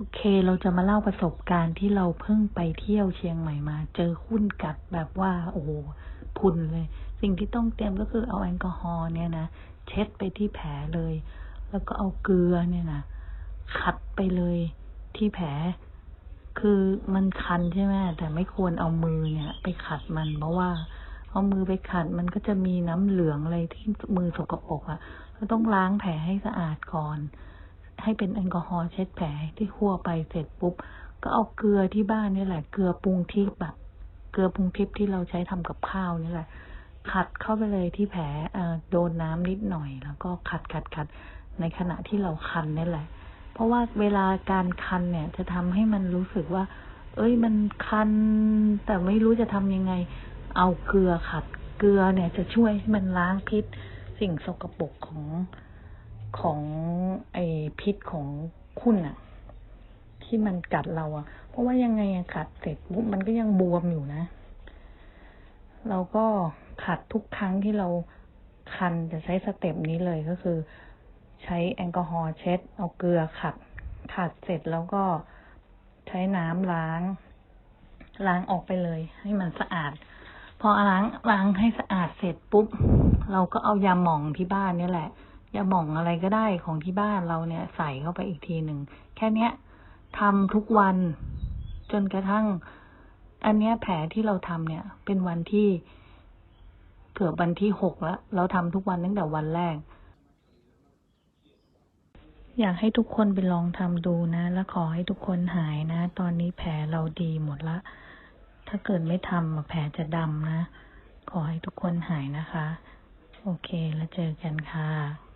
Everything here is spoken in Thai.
โอเค เราจะมาเล่าประสบการณ์ที่เราเพิ่งไปเที่ยวเชียงใหม่มา เจอหุ้นกัดแบบว่า โอ้โหพุนเลย สิ่งที่ต้องเตรียมก็คือเอาแอลกอฮอล์เนี่ยนะ เช็ดไปที่แผลเลย แล้วก็เอาเกลือเนี่ยนะ ขัดไปเลยที่แผล คือมันคันใช่ไหมแต่ไม่ควรเอามือเนี่ย ไปขัดมัน เพราะว่า เอามือไปขัดมันก็จะมีน้ำเหลืองอะไรที่มือสกปรกอะ่ะเราต้องล้างแผลให้สะอาดก่อน ให้เป็นแอลกอฮอล์เช็ดแผลที่คั่วไปเสร็จปุ๊บ ก็เอาเกลือที่บ้านนี่แหละ เกลือปรุงทิพย์แบบเกลือปรุงทิพย์ที่เราใช้ทำกับข้าวนี่แหละ ขัดเข้าไปเลยที่แผลโดนน้ำนิดหน่อย แล้วก็ขัดขัดขัดในขณะที่เราคันนี่แหละ เพราะว่าเวลาการคันเนี่ย จะทำให้มันรู้สึกว่า เอ้ยมันคัน แต่ไม่รู้จะทำยังไง เอาเกลือขัดเกลือเนี่ยจะช่วยให้มันล้างพิษสิ่งสกปรกของ ของไอพิษของคุณอะที่มันกัดเราอะเพราะว่ายังไงอะขัดเสร็จปุ๊บมันก็ยังบวมอยู่นะ เราก็ขัดทุกครั้งที่เราคันจะใช้สเต็ปนี้เลยก็คือ ใช้แอลกอฮอล์เช็ด เอาเกลือขัด ขัดเสร็จแล้วก็ใช้น้ำล้าง ล้างออกไปเลย ให้มันสะอาด พอล้างล้างให้สะอาดเสร็จปุ๊บ เราก็เอายาหม่องที่บ้านนี่แหละ ยาหม่องอะไรก็ได้ของที่บ้านเราเนี่ย ใส่เข้าไปอีกทีหนึ่ง แค่เนี้ยทำทุกวัน จนกระทั่ง อันเนี้ยแผลที่เราทำเนี่ย เป็นวันที่เกือบวันที่หกแล้วเราทำทุกวันตั้งแต่วันแรก อยากให้ทุกคนไปลองทำดูนะ แล้วขอให้ทุกคนหายนะ ตอนนี้แผลเราดีหมดละ ถ้าเกิดไม่ทำแผลจะดำนะ ขอให้ทุกคนหายนะคะ โอเคแล้วเจอกันค่ะ